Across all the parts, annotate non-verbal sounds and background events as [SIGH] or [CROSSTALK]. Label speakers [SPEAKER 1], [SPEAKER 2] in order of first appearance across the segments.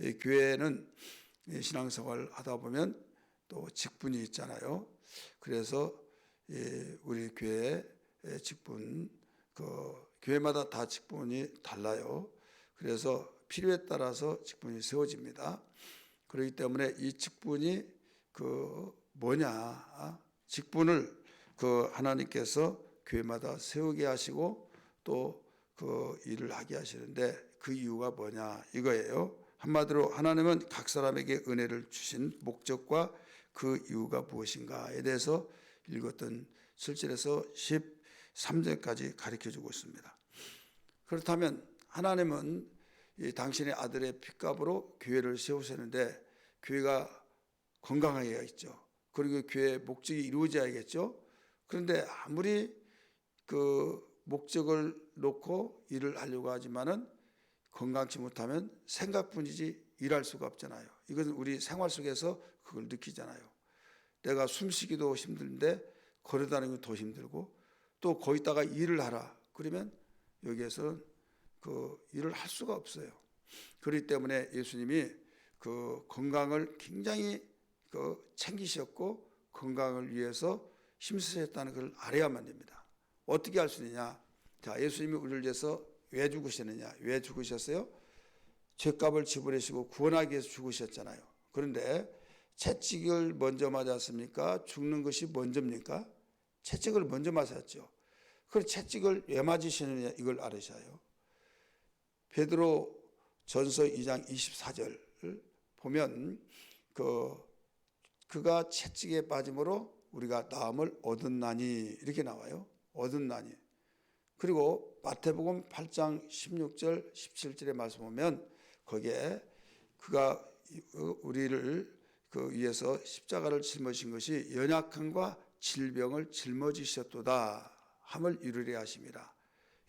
[SPEAKER 1] 이 교회는 이 신앙생활 하다 보면 또 직분이 있잖아요. 그래서 이 우리 교회 직분 그 교회마다 다 직분이 달라요. 그래서 필요에 따라서 직분이 세워집니다. 그렇기 때문에 이 직분이 그 뭐냐 직분을 그 하나님께서 교회마다 세우게 하시고 또 그 일을 하게 하시는데 그 이유가 뭐냐 이거예요. 한마디로 하나님은 각 사람에게 은혜를 주신 목적과 그 이유가 무엇인가에 대해서 읽었던 7절에서 13절까지 가르쳐 주고 있습니다. 그렇다면 하나님은 이 당신의 아들의 핏값으로 교회를 세우셨는데 교회가 건강하게 있죠. 그리고 교회의 목적이 이루어져야겠죠. 그런데 아무리 그 목적을 놓고 일을 하려고 하지만은 건강치 못하면 생각뿐이지 일할 수가 없잖아요. 이것은 우리 생활 속에서 그걸 느끼잖아요. 내가 숨쉬기도 힘든데 걸어다니기 더 힘들고 또 거기다가 일을 하라. 그러면 여기에서는 그 일을 할 수가 없어요. 그렇기 때문에 예수님이 그 건강을 굉장히 그 챙기셨고 건강을 위해서 힘쓰셨다는 걸 알아야만 됩니다. 어떻게 할수 있느냐? 자, 예수님이 우리를 위해서 왜 죽으셨느냐? 왜 죽으셨어요? 죄값을 지불하시고 구원하기 위해서 죽으셨잖아요. 그런데 채찍을 먼저 맞았습니까? 죽는 것이 먼저입니까? 채찍을 먼저 맞았죠. 그 채찍을 왜 맞으시느냐 이걸 알으셔요. 베드로 전서 2장 24절 보면 그 그가 채찍에 빠짐으로 우리가 나음을 얻었나니 이렇게 나와요. 얻었나니. 그리고 마태복음 8장 16절 17절에 말씀 보면 거기에 그가 우리를 그 위해서 십자가를 짊어진 것이 연약함과 질병을 짊어지셨도다 함을 이루려 하십니다.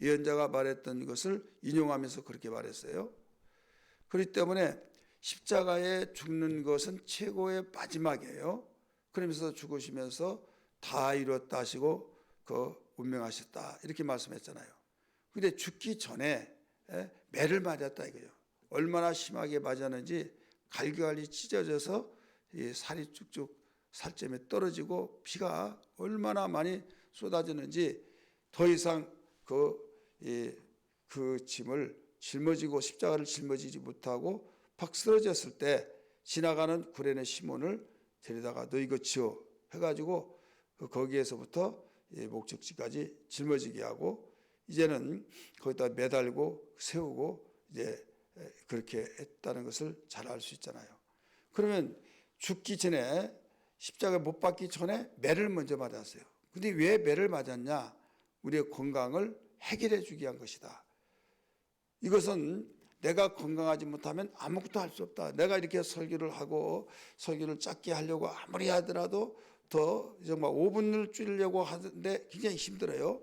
[SPEAKER 1] 예언자가 말했던 것을 인용하면서 그렇게 말했어요. 그렇기 때문에 십자가에 죽는 것은 최고의 마지막이에요. 그러면서 죽으시면서 다 이뤘다 하시고 그 운명하셨다 이렇게 말씀했잖아요. 근데 죽기 전에 매를 맞았다 이거예요. 얼마나 심하게 맞았는지 갈기갈기 찢어져서 살이 쭉쭉 살점에 떨어지고 피가 얼마나 많이 쏟아지는지 더 이상 그, 이, 그 짐을 짊어지고 십자가를 짊어지지 못하고 팍 쓰러졌을 때 지나가는 구레네 시몬을 데려다가 너 이거 지어 해가지고 그 거기에서부터 목적지까지 짊어지게 하고 이제는 거기다 매달고 세우고 이제 그렇게 했다는 것을 잘 알 수 있잖아요. 그러면 죽기 전에 십자가 못 박기 전에 매를 먼저 맞았어요. 근데 왜 매를 맞았냐? 우리의 건강을 해결해 주기 위한 것이다. 이것은 내가 건강하지 못하면 아무것도 할 수 없다. 내가 이렇게 설교를 하고 설교를 짧게 하려고 아무리 하더라도 더 정말 5분을 줄이려고 하는데 굉장히 힘들어요.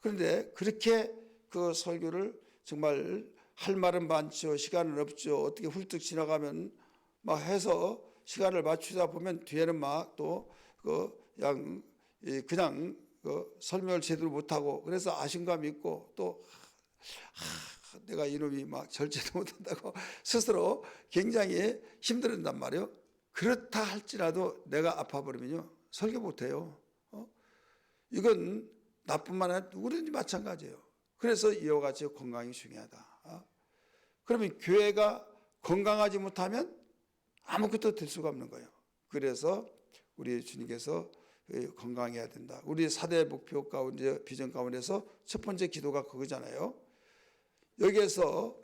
[SPEAKER 1] 그런데 그렇게 그 설교를 정말 할 말은 많죠. 시간은 없죠. 어떻게 훌쩍 지나가면 막 해서 시간을 맞추다 보면 뒤에는 막 또 그 그냥 그냥 그 설명을 제대로 못하고 그래서 아쉬움감이 있고 또 하, 내가 이놈이 막 절제도 [LAUGHS] 못한다고 스스로 굉장히 힘들었단 말이에요. 그렇다 할지라도 내가 아파버리면요 설교 못해요. 어? 이건 나뿐만 아니라 누구든지 마찬가지예요. 그래서 이와 같이 건강이 중요하다. 어? 그러면 교회가 건강하지 못하면 아무것도 될 수가 없는 거예요. 그래서 우리 주님께서 건강해야 된다. 우리 사대 목표 가운데 비전 가운데서 첫 번째 기도가 그거잖아요. 여기에서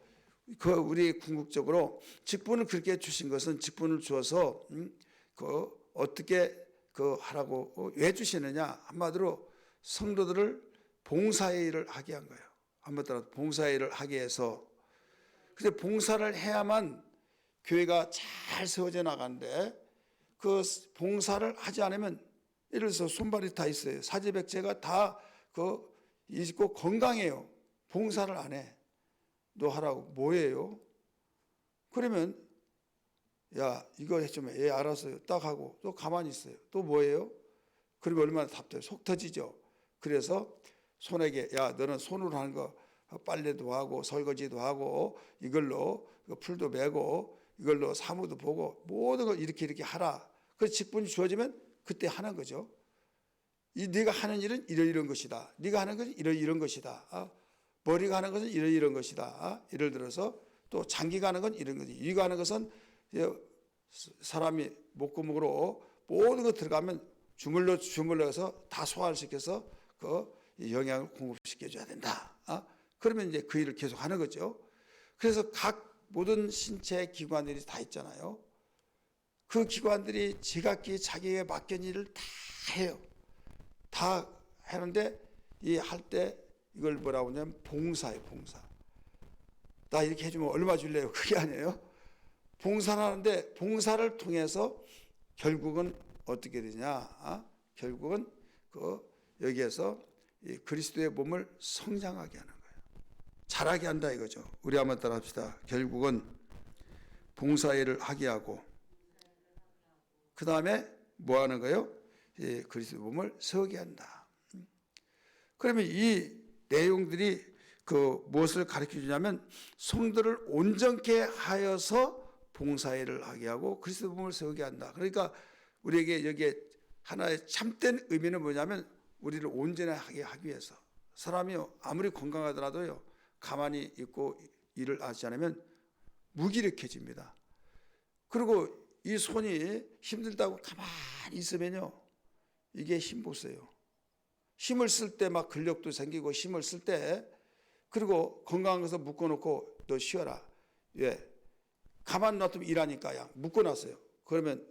[SPEAKER 1] 그 우리 궁극적으로 직분을 그렇게 주신 것은 직분을 주어서 음, 그 어떻게 그 하라고 왜 주시느냐 한마디로 성도들을 봉사의 일을 하게 한 거예요. 한마디로 봉사의 일을 하게 해서 근데 봉사를 해야만 교회가 잘 세워져 나가는데 그 봉사를 하지 않으면 예를 들어서 손발이 다 있어요. 사지백제가 다그 있고 건강해요. 봉사를 안 해. 너 하라고 뭐예요? 그러면 야 이거 해주면 예 알았어요. 딱 하고 또 가만히 있어요. 또 뭐예요? 그러면 얼마나 답답해. 속 터지죠. 그래서 손에게 야 너는 손으로 하는 거 빨래도 하고 설거지도 하고 이걸로 풀도 메고 이걸로 사무도 보고 모든 걸 이렇게 이렇게 하라. 그 직분이 주어지면 그때 하는 거죠. 이 네가 하는 일은 이런 이런 것이다. 네가 하는 것은 이런 이런 것이다. 아, 머리가 하는 것은 이런 이런 것이다. 아, 예를 들어서 또 장기가 하는 건 이런 거지. 이가 하는 것은 사람이 목구멍으로 모든 거 들어가면 주물러 주물러 서 다 소화를 시켜서 그 영양을 공급시켜 줘야 된다. 아, 그러면 이제 그 일을 계속 하는 거죠. 그래서 각 모든 신체 기관들이 다 있잖아요. 그 기관들이 지각기 자기에게 맡긴 일을 다 해요. 다 하는데 이 할 때 이걸 뭐라고 하냐면 봉사예요, 봉사. 나 이렇게 해주면 얼마 줄래요? 그게 아니에요. 봉사를 하는데 봉사를 통해서 결국은 어떻게 되냐? 아? 결국은 그 여기에서 이 그리스도의 몸을 성장하게 하는 거예요. 자라게 한다 이거죠. 우리 한번 따라합시다. 결국은 봉사일을 하게 하고 그 다음에 뭐 하는 거예요? 이 그리스도 몸을 세우게 한다. 그러면 이 내용들이 그 무엇을 가르쳐 주냐면 성도를 온전케 하여서 봉사일을 하게 하고 그리스도 몸을 세우게 한다. 그러니까 우리에게 여기에 하나의 참된 의미는 뭐냐면 우리를 온전하게 하기 위해서 사람이 아무리 건강하더라도요 가만히 있고 일을 하지 않으면 무기력해집니다. 그리고 이 손이 힘들다고 가만히 있으면요 이게 힘 보세요. 힘을 쓸 때 막 근력도 생기고 힘을 쓸 때 그리고 것을 묶어놓고 너 쉬어라. 예. 가만 놔두면 일하니까 야 묶어놨어요. 그러면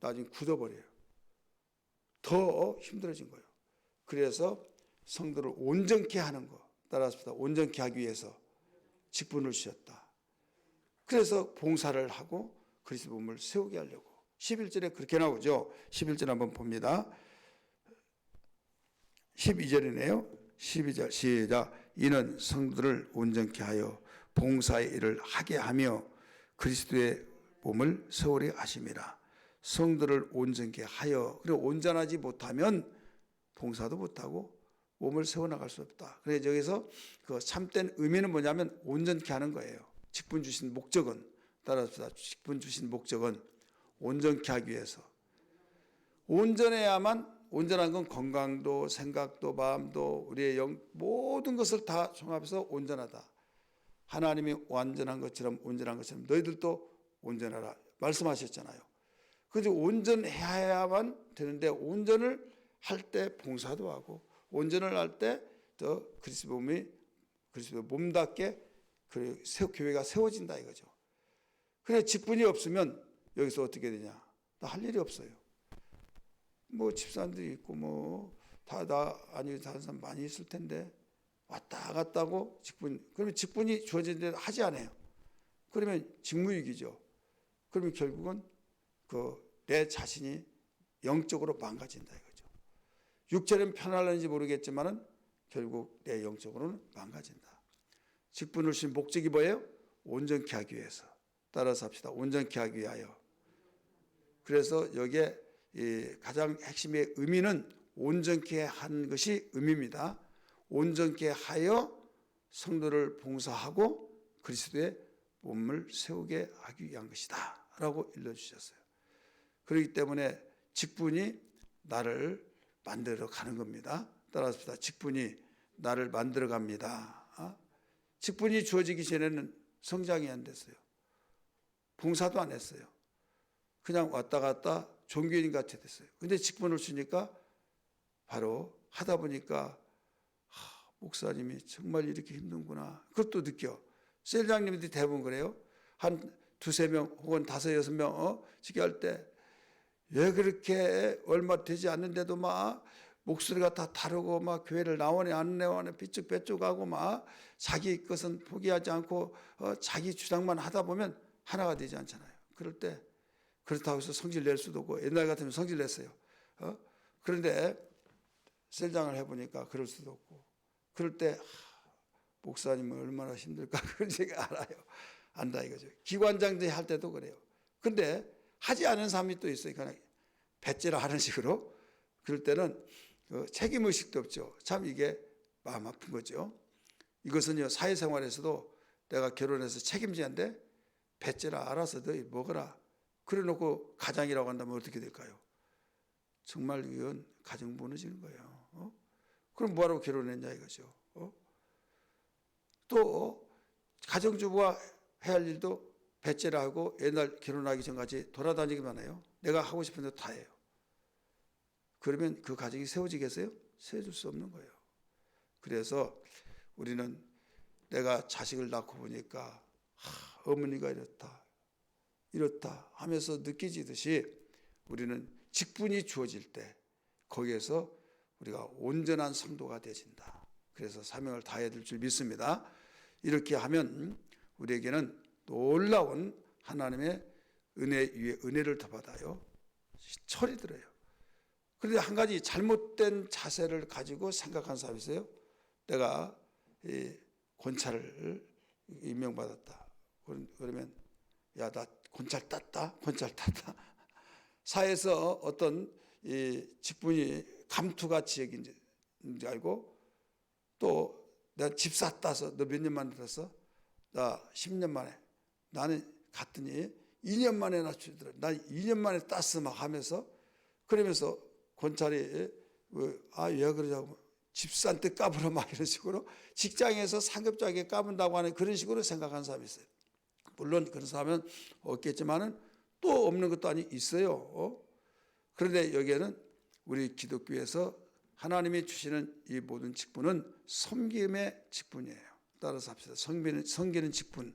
[SPEAKER 1] 나중에 굳어버려요. 더 힘들어진 거예요. 그래서 성도를 온전케 하는 거 따라서 온전케 하기 위해서 직분을 주셨다. 그래서 봉사를 하고 그리스도 몸을 세우게 하려고 11절에 그렇게 나오죠. 11절 한번 봅니다. 12절이네요. 12절 시작 이는 성도를 온전케 하여 봉사의 일을 하게 하며 그리스도의 몸을 세우려 하심이라. 성도를 온전케 하여 그리고 온전하지 못하면 봉사도 못하고 몸을 세워나갈 수 없다. 그래서 여기서 그 참된 의미는 뭐냐면 온전케 하는 거예요. 직분 주신 목적은 따라서 직분 주신 목적은 온전케 하기 위해서 온전해야만 온전한 건 건강도 생각도 마음도 우리의 영 모든 것을 다 종합해서 온전하다. 하나님이 완전한 것처럼 온전한 것처럼 너희들도 온전하라 말씀하셨잖아요. 그래서 온전해야만 되는데 온전을 할 때 봉사도 하고 온전을 할 때 더 그리스도 몸이 그리스도 몸답게 그 교회가 세워진다 이거죠. 그래 직분이 없으면 여기서 어떻게 되냐? 나 할 일이 없어요. 뭐 집사람들이 있고 뭐 다 나 아니 다른 사람 많이 있을 텐데 왔다 갔다고 직분 그러면 직분이 주어진데 하지 않아요. 그러면 직무유기죠. 그러면 결국은 그 내 자신이 영적으로 망가진다 이거죠. 육체는 편할는지 모르겠지만은 결국 내 영적으로는 망가진다. 직분을 주신 목적이 뭐예요? 온전케 하기 위해서. 따라서 합시다. 온전케 하기 위하여. 그래서 여기에 가장 핵심의 의미는 온전케 한 것이 의미입니다. 온전케 하여 성도를 봉사하고 그리스도의 몸을 세우게 하기 위한 것이다. 라고 일러주셨어요. 그렇기 때문에 직분이 나를 만들어 가는 겁니다. 따라서 직분이 나를 만들어 갑니다. 어? 직분이 주어지기 전에는 성장이 안 됐어요. 봉사도 안 했어요. 그냥 왔다 갔다 종교인 같이 됐어요. 근데 직분을 주니까 바로 하다 보니까 하, 목사님이 정말 이렇게 힘든구나. 그것도 느껴. 셀장님들이 대부분 그래요. 한 두세 명 혹은 다섯 여섯 명 어? 지게할 때 왜 그렇게 얼마 되지 않는데도 막 목소리가 다 다르고 막 교회를 나오네 안 나오네 삐쭉빼쭉하고 막 자기 것은 포기하지 않고 어, 자기 주장만 하다 보면 하나가 되지 않잖아요. 그럴 때 그렇다고 해서 성질 낼 수도 없고 옛날 같으면 성질 냈어요. 어? 그런데 셀장을 해보니까 그럴 수도 없고 그럴 때 하, 목사님은 얼마나 힘들까 [LAUGHS] 그런 제가 알아요. 안다 이거죠. 기관장들 할 때도 그래요. 근데 하지 않은 사람이 또 있어요. 그냥 배째라 하는 식으로 그럴 때는 그 책임 의식도 없죠. 참 이게 마음 아픈 거죠. 이것은요 사회생활에서도 내가 결혼해서 책임지는데 배째라 알아서 너희 먹어라. 그래 놓고 가장이라고 한다면 어떻게 될까요? 정말 이건 가정 무너지는 거예요. 어? 그럼 뭐하러 결혼했냐 이거죠. 어? 또 가정주부가 해야 할 일도 배째라 하고 옛날 결혼하기 전까지 돌아다니기만 해요. 내가 하고 싶은 데다 해요. 그러면 그 가정이 세워지겠어요? 세워질 수 없는 거예요. 그래서 우리는 내가 자식을 낳고 보니까 하, 어머니가 이렇다, 이렇다 하면서 느끼지듯이 우리는 직분이 주어질 때 거기에서 우리가 온전한 성도가 되진다. 그래서 사명을 다해야 될 줄 믿습니다. 이렇게 하면 우리에게는 놀라운 하나님의 은혜 위에 은혜를 더 받아요. 철이 들어요. 그런데 한 가지 잘못된 자세를 가지고 생각한 사람이 있어요. 내가 이 권찰을 임명받았다. 그러면 야 나 권찰 땄다. 권찰 땄다. 사회에서 어떤 이 직분이 감투가 지역인지 알고 또 내가 집사 따서 너 몇 년 만에 땄어? 나 10년 만에. 나는 갔더니 2년 만에 나 주더라. 나 2년 만에 땄어 막 하면서 그러면서 권찰이 아왜 그러냐고 집사한테 까불어 막 이런 식으로 직장에서 상급자에게 까분다고 하는 그런 식으로 생각하는 사람이 있어요. 물론 그런 사람은 없겠지만은 또 없는 것도 아니 있어요. 어? 그런데 여기에는 우리 기독교에서 하나님이 주시는 이 모든 직분은 섬김의 직분이에요. 따라서 합시다. 섬기는, 섬기는 직분.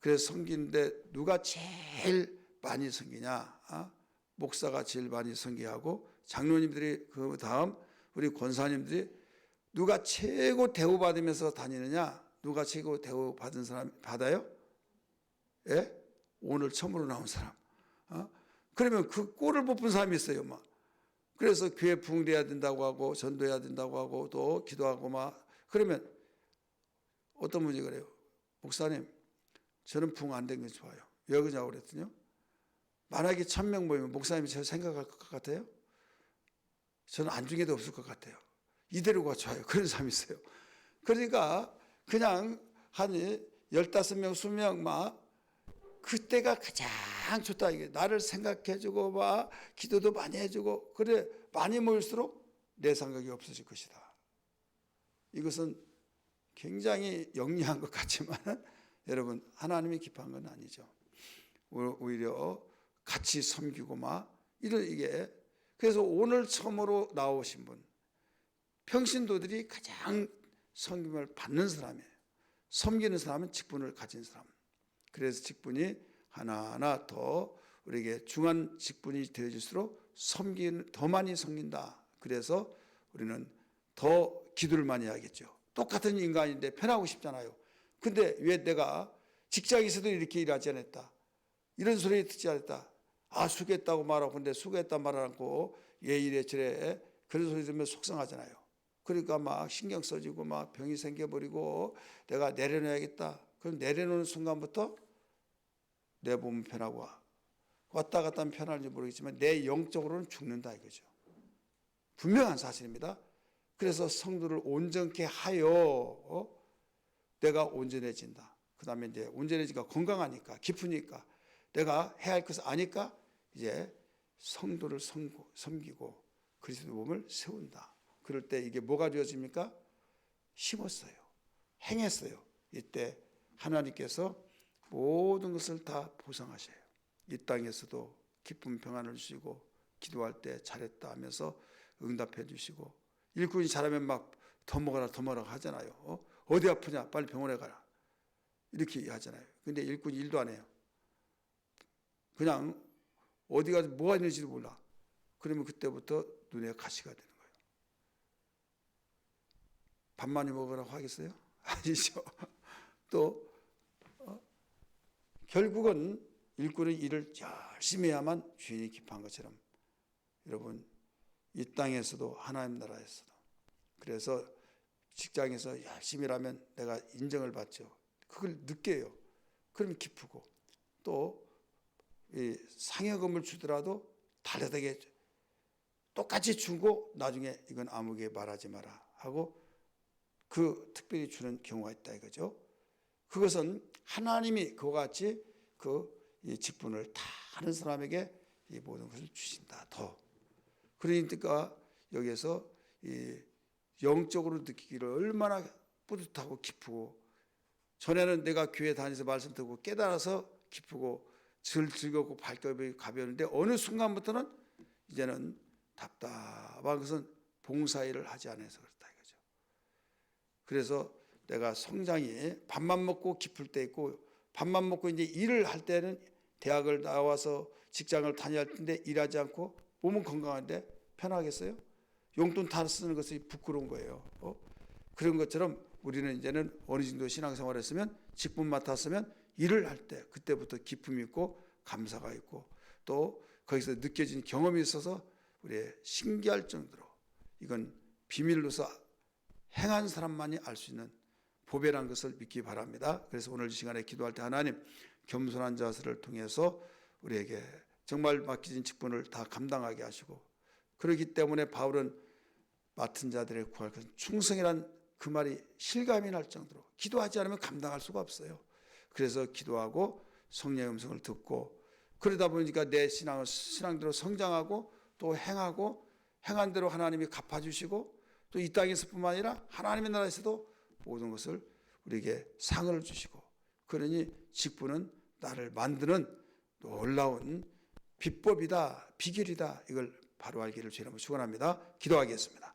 [SPEAKER 1] 그래서 섬기는데 누가 제일 많이 섬기냐? 어? 목사가 제일 많이 섬기하고 장로님들이 그 다음 우리 권사님들이 누가 최고 대우받으면서 다니느냐? 누가 최고 대우받은 사람 받아요? 예? 오늘 처음으로 나온 사람. 어? 그러면 그 꼴을 못 본 사람이 있어요, 막. 그래서 교회 부흥돼야 된다고 하고 전도해야 된다고 하고 또 기도하고 막 그러면 어떤 분이 그래요. 목사님, 저는 부흥 안된 게 좋아요. 왜 그러냐고 그랬더니요. 만약에 천명 모이면 목사님이 저 생각할 것 같아요? 저는 안중에도 없을 것 같아요. 이대로가 좋아요. [LAUGHS] 그런 사람이 있어요. 그러니까 그냥 한 15명, 20명 막 그때가 가장 좋다 나를 생각해주고 막 기도도 많이 해주고 그래 많이 모일수록 내 생각이 없어질 것이다. 이것은 굉장히 영리한 것 같지만 [LAUGHS] 여러분 하나님이 기뻐한 건 아니죠. 오히려 같이 섬기고 막 이런 이게 그래서 오늘 처음으로 나오신 분 평신도들이 가장 섬김을 받는 사람이에요. 섬기는 사람은 직분을 가진 사람. 그래서 직분이 하나하나 더 우리에게 중한 직분이 되어질수록 섬기는 더 많이 섬긴다. 그래서 우리는 더 기도를 많이 하겠죠. 똑같은 인간인데 편하고 싶잖아요. 근데 왜 내가 직장에서도 이렇게 일하지 않았다. 이런 소리 듣지 않았다. 아 수고했다고 말하고 근데 수고했다 말 않고 얘 이래 저래 그런 소리 들으면 속상하잖아요. 그러니까 막 신경 써지고 막 병이 생겨버리고 내가 내려놔야겠다. 그럼 내려놓는 순간부터 내 몸은 편하고 와. 왔다 갔다 하면 편할지 모르겠지만 내 영적으로는 죽는다 이거죠. 분명한 사실입니다. 그래서 성도를 온전케 하여 어? 내가 온전해진다. 그 다음에 이제 온전해지니까 건강하니까 기쁘니까 내가 해야 할 것을 아니까 이제 성도를 섬기고 그리스도 몸을 세운다. 그럴 때 이게 뭐가 되어집니까? 심었어요. 행했어요. 이때 하나님께서 모든 것을 다 보상하셔요. 이 땅에서도 기쁨 평안을 주시고 기도할 때 잘했다 하면서 응답해 주시고 일꾼이 잘하면 막 더 먹어라 더 먹어라 하잖아요. 어? 디 아프냐 빨리 병원에 가라 이렇게 하잖아요. 근데 일꾼이 일도 안 해요. 그냥 어디 가서 뭐가 있는지도 몰라. 그러면 그때부터 눈에 가시가 되는 거예요. 밥 많이 먹으라고 하겠어요? [LAUGHS] 아니죠. 또 결국은 일꾼은 일을 열심히 해야만 주인이 기뻐한 것처럼 여러분 이 땅에서도 하나님 나라에서도 그래서 직장에서 열심히 일하면 내가 인정을 받죠. 그걸 느껴요. 그럼 기쁘고 또 상여금을 주더라도 다르게 똑같이 주고 나중에 이건 아무게 말하지 마라 하고 그 특별히 주는 경우가 있다 이거죠. 그것은 하나님이 그와 같이 그 이 직분을 다 하는 사람에게 이 모든 것을 주신다. 더 그러니까 여기에서 이 영적으로 느끼기를 얼마나 뿌듯하고 기쁘고 전에는 내가 교회 다니면서 말씀 듣고 깨달아서 기쁘고 즐 즐겁고 발걸음이 가벼운데 어느 순간부터는 이제는 답답한 것은 봉사일을 하지 않아서 그렇다 이거죠. 그래서 내가 성장이 밥만 먹고 기쁠 때 있고 밥만 먹고 이제 일을 할 때는 대학을 나와서 직장을 다녀야 할 텐데 일하지 않고 몸은 건강한데 편하겠어요? 용돈 다 쓰는 것이 부끄러운 거예요. 어? 그런 것처럼 우리는 이제는 어느 정도 신앙생활 했으면 직분 맡았으면 일을 할 때 그때부터 기쁨이 있고 감사가 있고 또 거기서 느껴진 경험이 있어서 우리 신기할 정도로 이건 비밀로서 행한 사람만이 알 수 있는 보배란 것을 믿기 바랍니다. 그래서 오늘 이 시간에 기도할 때 하나님 겸손한 자세를 통해서 우리에게 정말 맡기진 직분을 다 감당하게 하시고 그렇기 때문에 바울은 맡은 자들의 구할 것은 충성이란 그 말이 실감이 날 정도로 기도하지 않으면 감당할 수가 없어요. 그래서 기도하고 성령의 음성을 듣고 그러다 보니까 내 신앙을 신앙대로 성장하고 또 행하고 행한 대로 하나님이 갚아주시고 또 이 땅에서뿐만 아니라 하나님의 나라에서도 모든 것을 우리에게 상을 주시고 그러니 직분은 나를 만드는 놀라운 비법이다 비결이다 이걸 바로 알기를 주님 축원합니다. 기도하겠습니다.